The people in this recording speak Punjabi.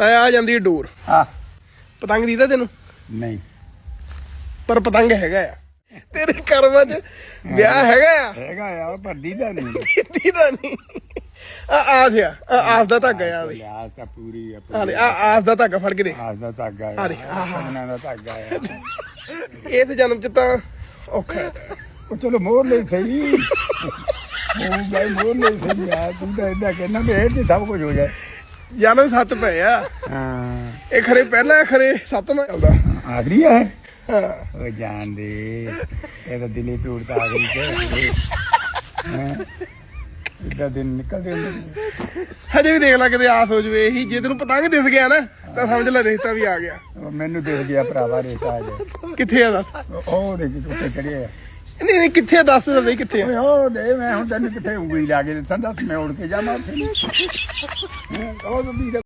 ਤਾਂ ਆ ਜਾਂਦੀ ਡੋਰ। ਆ ਪਤੰਗ ਦੀਦਾ ਤੈਨੂੰ? ਨਹੀਂ। ਪਰ ਪਤੰਗ ਹੈਗਾ ਆ। ਤੇਰੇ ਕਰਮਾਂ 'ਚ ਵਿਆਹ ਹੈਗਾ ਆ? ਹੈਗਾ ਆ ਪਰ ਦੀਦਾ ਨਹੀਂ। ਦੀਦਾ ਨਹੀਂ। ਆ ਆਸ ਆ। ਆ ਆਸ ਦਾ ਧਾਗਾ ਆ ਦੇ ਲਿਆ ਤਾਂ ਪੂਰੀ ਆ ਆ ਆਸ ਦਾ ਧਾਗਾ ਫੜ ਕੇ ਦੇਖ ਆਸ ਦਾ ਧਾਗਾ ਆ। ਦੇ, ਆਹ। ਦਾ ਧਾਗਾ ਆ। ਇਸ ਜਨਮ 'ਚ ਤਾਂ ਔਖਾ ਉਹ ਚਲੋ ਮੋਰ ਲਈ ਸਹੀ। ਉਹ ਮੋਰ ਲਈ ਸਹੀ ਆ। ਤੂੰ ਤਾਂ ਇਦਾਂ ਕਹਿਣਾ ਵੀ ਇਹ ਤੇ ਸਭ ਕੁਝ ਹੋ ਜਾਏ। ਜਨਮ ਸੱਤ ਪਏ ਆ। ਹਾਂ। ਇਹ ਖਰੇ ਪਹਿਲਾ ਖਰੇ ਸੱਤਵਾਂ ਚੱਲਦਾ। ਆਖਰੀ ਹੈ ਹਾਂ। ਉਹ ਜਾਣ ਦੇ ਇਹ ਤਾਂ ਦਿਲੀ ਟੁੱਟਦਾ ਆਖਰੀ ਤੇ। ਇਦਾਂ ਦਿਨ ਨਿਕਲਦੇ ਹੁੰਦੇ। ਹਜੇ ਵੀ ਦੇਖ ਲੈ ਕਿਤੇ ਆਸ ਹੋ ਜਵੇ ਇਹੀ ਜੇ ਤੈਨੂੰ ਪਤੰਗ ਦਿਸ ਗਿਆ ਨਾ ਤਾਂ ਸਮਝ ਲੈ ਰਿਸ਼ਤਾ ਵੀ ਆ ਗਿਆ। ਮੈਨੂੰ ਦੇਖ ਗਿਆ ਭਰਾਵਾ ਰੇਤਾ ਆ ਜਾ ਕਿੱਥੇ ਆ ਦੱਸ? ਉਹ ਦੇ ਕਿ ਉੱਤੇ ਚੜਿਆ ਨਹੀਂ ਨਹੀਂ ਕਿੱਥੇ ਦੱਸ ਦੇ ਕਿੱਥੇ ਆ? ਓਏ ਉਹ ਦੇ ਮੈਂ ਹੁਣ ਤੈਨੂੰ ਕਿੱਥੇ ਉਂਗਲੀ ਲਾ ਕੇ ਦਿੱਤਾ ਦੱਸ ਮੈਂ ਉੜ ਕੇ ਜਾਵਾਂ ਉੱਥੇ। ਉਹ ਵੀ